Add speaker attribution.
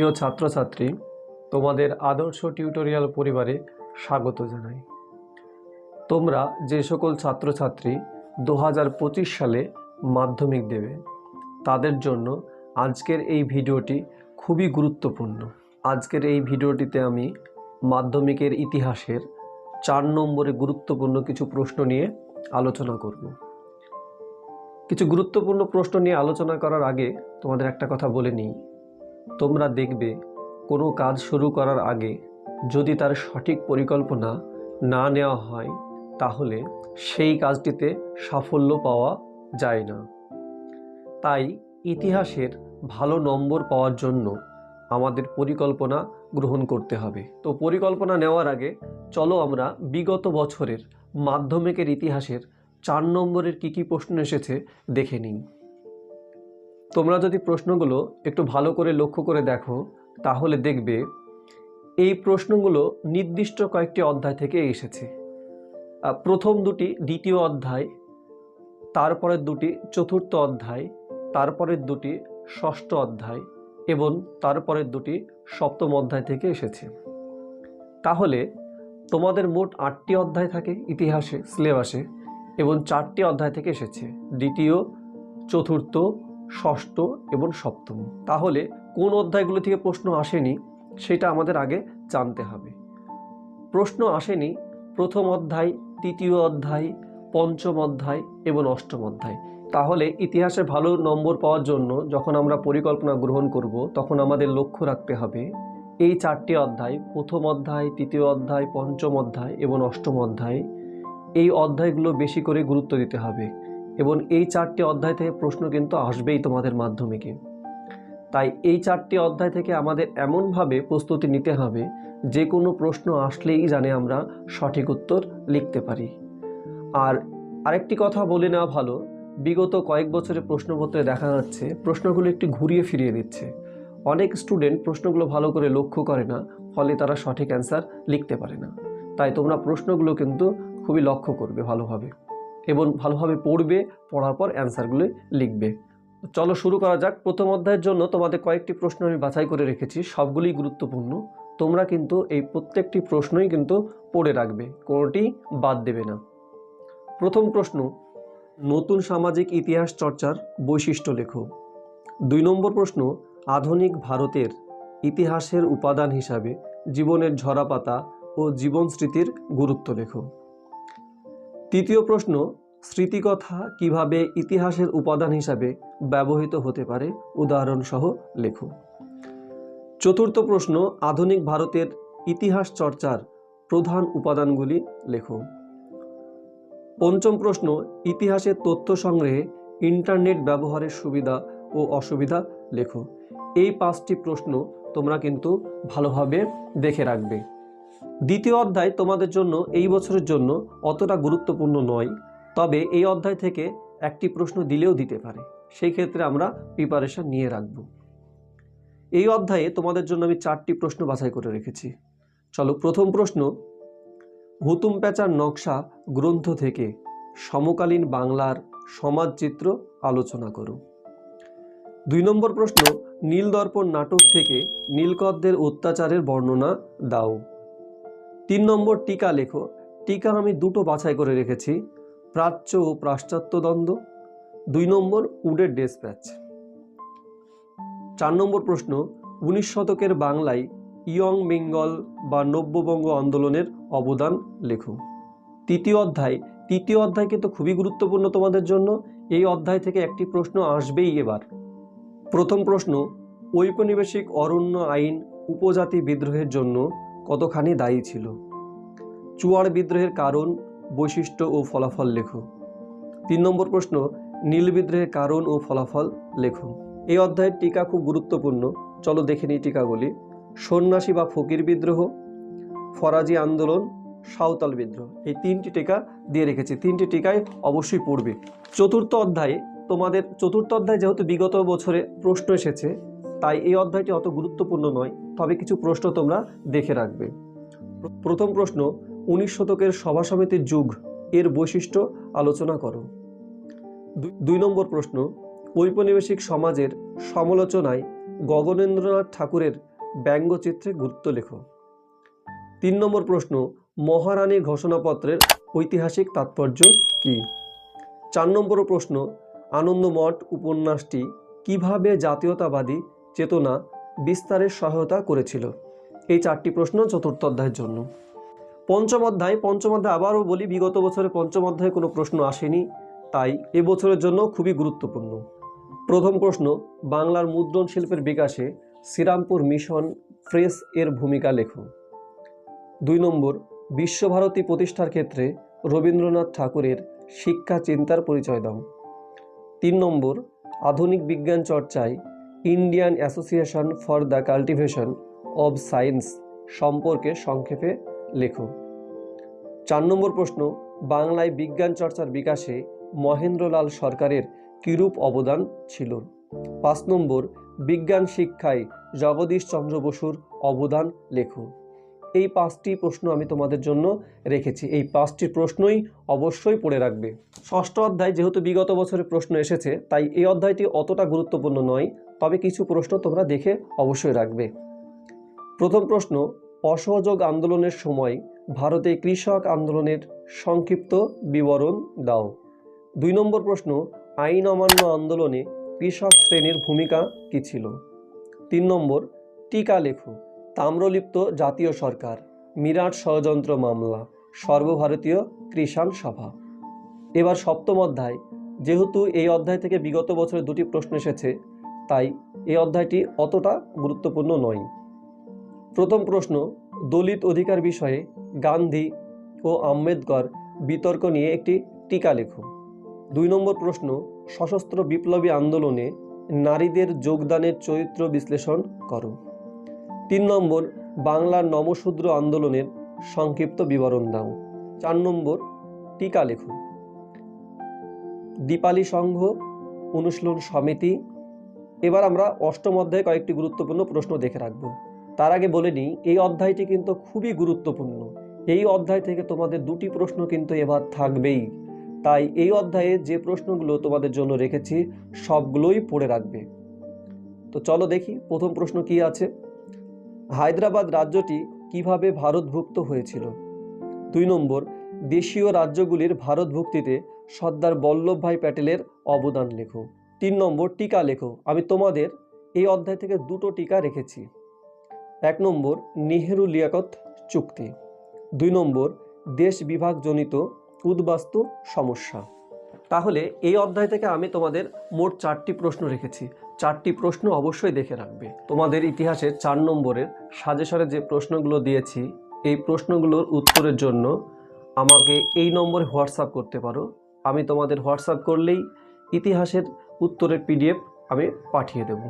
Speaker 1: প্রিয় ছাত্রছাত্রী, তোমাদের আদর্শ টিউটোরিয়াল পরিবারে স্বাগত জানাই। তোমরা যে সকল ছাত্রছাত্রী দু হাজার পঁচিশ সালে মাধ্যমিক দেবে, তাদের জন্য আজকের এই ভিডিওটি খুবই গুরুত্বপূর্ণ। আজকের এই ভিডিওটিতে আমি মাধ্যমিকের ইতিহাসের চার নম্বরে গুরুত্বপূর্ণ কিছু প্রশ্ন নিয়ে আলোচনা করব। কিছু গুরুত্বপূর্ণ প্রশ্ন নিয়ে আলোচনা করার আগে তোমাদের একটা কথা বলে নিই। তোমরা দেখবে কোনো কাজ শুরু করার আগে যদি তার সঠিক পরিকল্পনা না নেওয়া হয়, তাহলে সেই কাজটিতে সাফল্য পাওয়া যায় না। তাই ইতিহাসের ভালো নম্বর পাওয়ার জন্য আমাদের পরিকল্পনা গ্রহণ করতে হবে। তো পরিকল্পনা নেওয়ার আগে চলো আমরা বিগত বছরের মাধ্যমিকের ইতিহাসের চার নম্বরের কী কী প্রশ্ন এসেছে দেখে নিই। তোমরা যদি প্রশ্নগুলো একটু ভালো করে লক্ষ্য করে দেখো, তাহলে দেখবে এই প্রশ্নগুলো নির্দিষ্ট কয়েকটি অধ্যায় থেকে এসেছে। প্রথম দুটি দ্বিতীয় অধ্যায়, তারপরের দুটি চতুর্থ অধ্যায়, তারপরের দুটি ষষ্ঠ অধ্যায় এবং তারপরের দুটি সপ্তম অধ্যায় থেকে এসেছে। তাহলে তোমাদের মোট আটটি অধ্যায় থাকে ইতিহাসে, সিলেবাসে এবং চারটি অধ্যায় থেকে এসেছে। দ্বিতীয়, চতুর্থ ষষ্ঠ এবং সপ্তম। তাহলে কোন অধ্যায়গুলো থেকে প্রশ্ন আসেনি, সেটা আমাদের আগে জানতে হবে। প্রশ্ন আসেনি, প্রথম অধ্যায়, তৃতীয় অধ্যায়, পঞ্চম অধ্যায় এবং অষ্টম অধ্যায়। তাহলে ইতিহাসে ভালো নম্বর পাওয়ার জন্য যখন আমরা পরিকল্পনা গ্রহণ করব, তখন আমাদের লক্ষ্য রাখতে হবে, এই চারটি অধ্যায়, প্রথম অধ্যায়, তৃতীয় অধ্যায়, পঞ্চম অধ্যায় এবং অষ্টম অধ্যায়, এই অধ্যায়গুলো বেশি করে গুরুত্ব দিতে হবে। এবং এই চারটি অধ্যায় থেকে প্রশ্ন কিন্তু আসবেই তোমাদের মাধ্যমিকে। তাই এই চারটি অধ্যায় থেকে আমাদের এমনভাবে প্রস্তুতি নিতে হবে, যে কোনো প্রশ্ন আসলেই জানে আমরা সঠিক উত্তর লিখতে পারি। আর আরেকটি কথা বলে নেওয়া ভালো, বিগত কয়েক বছরের প্রশ্নপত্রে দেখা যাচ্ছে, প্রশ্নগুলো একটু ঘুরিয়ে ফিরিয়ে দিচ্ছে। অনেক স্টুডেন্ট প্রশ্নগুলো ভালো করে লক্ষ্য করে না, ফলে তারা সঠিক অ্যান্সার লিখতে পারে না। তাই তোমরা প্রশ্নগুলো কিন্তু খুবই লক্ষ্য করবে ভালোভাবে। এবং ভালোভাবে পড়বে, পড়ার পর অ্যান্সারগুলো লিখবে। চলো শুরু করা যাক। প্রথম অধ্যায়ের জন্য তোমাদের কয়েকটি প্রশ্ন আমি বাছাই করে রেখেছি। সবগুলোই গুরুত্বপূর্ণ। তোমরা কিন্তু এই প্রত্যেকটি প্রশ্নই কিন্তু পড়ে রাখবে, কোনোটি বাদ দেবে না। প্রথম প্রশ্ন, নতুন সামাজিক ইতিহাস চর্চার বৈশিষ্ট্য লেখো। দুই নম্বর প্রশ্ন, আধুনিক ভারতের ইতিহাসের উপাদান হিসাবে জীবনের ঝরাপাতা ও জীবন স্মৃতির গুরুত্ব লেখো। তৃতীয় প্রশ্ন, স্মৃতিকথা কীভাবে ইতিহাসের উপাদান হিসাবে ব্যবহৃত হতে পারে? উদাহরণসহ লেখো। চতুর্থ প্রশ্ন, আধুনিক ভারতের ইতিহাস চর্চার প্রধান উপাদানগুলি লেখো। পঞ্চম প্রশ্ন, ইতিহাসের তথ্য সংগ্রহে ইন্টারনেট ব্যবহারের সুবিধা ও অসুবিধা লেখো। এই পাঁচটি প্রশ্ন তোমরা কিন্তু ভালোভাবে দেখে রাখবে। দ্বিতীয় অধ্যায় তোমাদের জন্য, এই বছরের জন্য অতটা গুরুত্বপূর্ণ নয়, তবে এই অধ্যায় থেকে একটি প্রশ্ন দিলেও দিতে পারে। সেই ক্ষেত্রে আমরা প্রিপারেশন নিয়ে রাখব। এই অধ্যায়ে তোমাদের জন্য আমি চারটি প্রশ্ন বাছাই করে রেখেছি। চলো, প্রথম প্রশ্ন, হুতুম প্যাচার নকশা গ্রন্থ থেকে সমকালীন বাংলার সমাজচিত্র আলোচনা করো। দুই নম্বর প্রশ্ন, নীলদর্পণ নাটক থেকে নীলকদ্দের অত্যাচারের বর্ণনা দাও। তিন নম্বর টিকা লেখো। টিকা আমি দুটো বাছাই করে রেখেছি, প্রাচ্য ও পাশ্চাত্য দ্বন্দ্ব। দুই নম্বর উডের ডেসপ্যাচ চার নম্বর প্রশ্ন, উনিশ শতকের বাংলায় ইয়ং বেঙ্গল বা নব্যবঙ্গ আন্দোলনের অবদান লেখো। তৃতীয় অধ্যায়। তৃতীয় অধ্যায় কিন্তু খুবই গুরুত্বপূর্ণ তোমাদের জন্য। এই অধ্যায় থেকে একটি প্রশ্ন আসবেই এবার। প্রথম প্রশ্ন, ঔপনিবেশিক অরণ্য আইন উপজাতি বিদ্রোহের জন্য কতখানি দায়ী ছিল? চুয়ার বিদ্রোহের কারণ, বৈশিষ্ট্য ও ফলাফল লেখো। তিন নম্বর প্রশ্ন, নীল বিদ্রোহের কারণ ও ফলাফল লেখো। এই অধ্যায়ের টিকা খুব গুরুত্বপূর্ণ। চলো দেখে নিই টিকাগুলি। সন্ন্যাসী বা ফকির বিদ্রোহ, ফরাজি আন্দোলন, সাঁওতাল বিদ্রোহ। এই তিনটি টিকা দিয়ে রেখেছি। তিনটি টিকায় অবশ্যই পড়বে। চতুর্থ অধ্যায়ে, তোমাদের চতুর্থ অধ্যায় যেহেতু বিগত বছরে প্রশ্ন এসেছে, তাই এই অধ্যায়টি অত গুরুত্বপূর্ণ নয়। তবে কিছু প্রশ্ন তোমরা দেখে রাখবে। প্রথম প্রশ্ন উনিশ শতকের সভা সমিতির যুগ, এর বৈশিষ্ট্য আলোচনা করো। দুই- নম্বর প্রশ্ন, ঔপনিবেশিক সমাজের সমালোচনায় গগনেন্দ্রনাথ ঠাকুরের ব্যঙ্গচিত্রে গুরুত্ব লেখো। তিন নম্বর প্রশ্ন মহারানীর ঘোষণাপত্রের ঐতিহাসিক তাৎপর্য কী? চার নম্বর প্রশ্ন, আনন্দমঠ উপন্যাসটি কীভাবে জাতীয়তাবাদী চেতনা বিস্তারের সহায়তা করেছিল? এই চারটি প্রশ্ন চতুর্থ অধ্যায়ের জন্য। পঞ্চম অধ্যায় পঞ্চম অধ্যায় আবারও বলি, বিগত বছরে পঞ্চম অধ্যায়ে কোনো প্রশ্ন আসেনি, তাই এবছরের জন্য খুবই গুরুত্বপূর্ণ। প্রথম প্রশ্ন, বাংলার মুদ্রণ শিল্পের বিকাশে শ্রীরামপুর মিশন প্রেস এর ভূমিকা লেখো। দুই নম্বর, বিশ্বভারতী প্রতিষ্ঠার ক্ষেত্রে রবীন্দ্রনাথ ঠাকুরের শিক্ষা চিন্তার পরিচয় দাও। তিন নম্বর, আধুনিক বিজ্ঞান চর্চায় Indian Association for the Cultivation of Science সম্পর্কে সংক্ষেপে লেখো। চার নম্বর প্রশ্ন, বাংলায় বিজ্ঞান চর্চার বিকাশে মহেন্দ্রলাল সরকারের কিরূপ অবদান ছিল? পাঁচ নম্বর, বিজ্ঞান শিক্ষায় জগদীশ চন্দ্র বসুর অবদান লেখো। এই পাঁচটি প্রশ্ন আমি তোমাদের জন্য রেখেছি। এই পাঁচটি প্রশ্নই অবশ্যই পড়ে রাখবে। ষষ্ঠ অধ্যায় যেহেতু বিগত বছরের প্রশ্ন এসেছে, তাই এই অধ্যায়টি অতটা গুরুত্বপূর্ণ নয়, তবে কিছু প্রশ্ন তোমরা দেখে অবশ্যই রাখবে। প্রথম প্রশ্ন অসহযোগ আন্দোলনের সময় ভারতে কৃষক আন্দোলনের সংক্ষিপ্ত বিবরণ দাও। দুই নম্বর প্রশ্ন, আইন অমান্য আন্দোলনে কৃষক শ্রেণির ভূমিকা কী ছিল? তিন নম্বর, টিকা লেখো, তাম্রলিপ্ত জাতীয় সরকার, মিরাট ষড়যন্ত্র মামলা, সর্বভারতীয় কৃষাণ সভা। এবার সপ্তম অধ্যায়, যেহেতু এই অধ্যায় থেকে বিগত বছরে দুটি প্রশ্ন এসেছে, তাই এই অধ্যায়টি অতটা গুরুত্বপূর্ণ নয়। প্রথম প্রশ্ন, দলিত অধিকার বিষয়ে গান্ধী ও আম্বেদকর বিতর্ক নিয়ে একটি টিকা লেখো। দুই নম্বর প্রশ্ন, সশস্ত্র বিপ্লবী আন্দোলনে নারীদের যোগদানের চরিত্র বিশ্লেষণ করো। তিন নম্বর বাংলার নমশূদ্র আন্দোলনের সংক্ষিপ্ত বিবরণ দাও। চার নম্বর, টিকা লেখো। দীপালি সংঘ অনুশীলন সমিতি। এবার আমরা অষ্টম অধ্যায়ে কয়েকটি গুরুত্বপূর্ণ প্রশ্ন দেখে রাখব। তার আগে বলে নিই, এই অধ্যায়টি কিন্তু খুবই গুরুত্বপূর্ণ। এই অধ্যায় থেকে তোমাদের দুটি প্রশ্ন কিন্তু এবার থাকবেই। তাই এই অধ্যায়ে যে প্রশ্নগুলো তোমাদের জন্য রেখেছি, সবগুলোই পড়ে রাখবে। তো চলো দেখি, প্রথম প্রশ্ন কি আছে? হায়দ্রাবাদ রাজ্যটি কীভাবে ভারতভুক্ত হয়েছিল? দুই নম্বর, দেশীয় রাজ্যগুলির ভারতভুক্তিতে সর্দার বল্লভভাই প্যাটেলের অবদান লেখো। তিন নম্বর, টিকা লেখো। আমি তোমাদের এই অধ্যায় থেকে দুটো টিকা রেখেছি। এক নম্বর নেহেরু লিয়াকত চুক্তি। দুই নম্বর দেশ বিভাগজনিত উদ্বাস্তু সমস্যা। তাহলে এই অধ্যায় থেকে আমি তোমাদের মোট চারটি প্রশ্ন রেখেছি। চারটি প্রশ্ন অবশ্যই দেখে রাখবে। তোমাদের ইতিহাসের চার নম্বরের সাজেশনে যে প্রশ্নগুলো দিয়েছি, এই প্রশ্নগুলোর উত্তরের জন্য আমাকে এই নম্বরে হোয়াটসঅ্যাপ করতে পারো। আমি তোমাদের হোয়াটসঅ্যাপ করলেই ইতিহাসের উত্তরের পিডিএফ আমি পাঠিয়ে দেবো।